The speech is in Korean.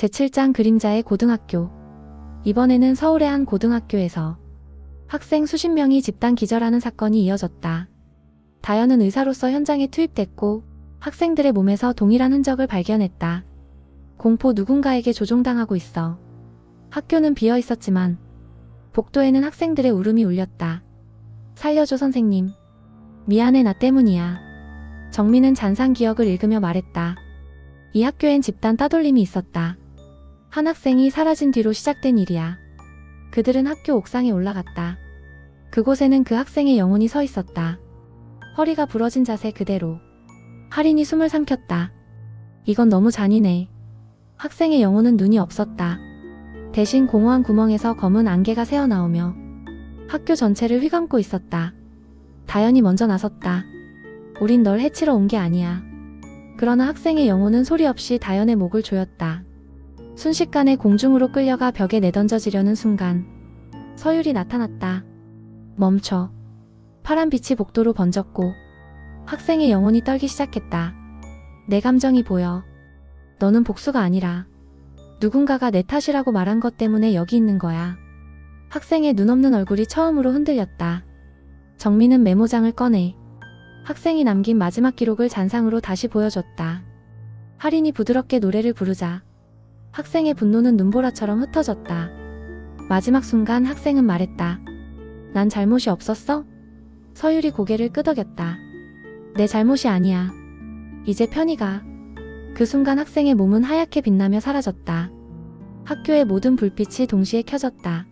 제7장 그림자의 고등학교. 이번에는 서울의 한 고등학교에서 학생 수십 명이 집단 기절하는 사건이 이어졌다. 다현은 의사로서 현장에 투입됐고 학생들의 몸에서 동일한 흔적을 발견했다. 공포 누군가에게 조종당하고 있어. 학교는 비어 있었지만 복도에는 학생들의 울음이 울렸다. 살려줘 선생님. 미안해 나 때문이야. 정민은 잔상 기억을 읽으며 말했다. 이 학교엔 집단 따돌림이 있었다. 한 학생이 사라진 뒤로 시작된 일이야. 그들은 학교 옥상에 올라갔다. 그곳에는 그 학생의 영혼이 서 있었다. 허리가 부러진 자세 그대로. 할인이 숨을 삼켰다. 이건 너무 잔인해. 학생의 영혼은 눈이 없었다. 대신 공허한 구멍에서 검은 안개가 새어나오며 학교 전체를 휘감고 있었다. 다현이 먼저 나섰다. 우린 널 해치러 온 게 아니야. 그러나 학생의 영혼은 소리 없이 다현의 목을 조였다. 순식간에 공중으로 끌려가 벽에 내던져지려는 순간 서율이 나타났다. 멈춰. 파란 빛이 복도로 번졌고 학생의 영혼이 떨기 시작했다. 내 감정이 보여. 너는 복수가 아니라 누군가가 내 탓이라고 말한 것 때문에 여기 있는 거야. 학생의 눈없는 얼굴이 처음으로 흔들렸다. 정민은 메모장을 꺼내 학생이 남긴 마지막 기록을 잔상으로 다시 보여줬다. 할인이 부드럽게 노래를 부르자 학생의 분노는 눈보라처럼 흩어졌다. 마지막 순간 학생은 말했다. 난 잘못이 없었어? 서율이 고개를 끄덕였다. 내 잘못이 아니야. 이제 편히 가. 그 순간 학생의 몸은 하얗게 빛나며 사라졌다. 학교의 모든 불빛이 동시에 켜졌다.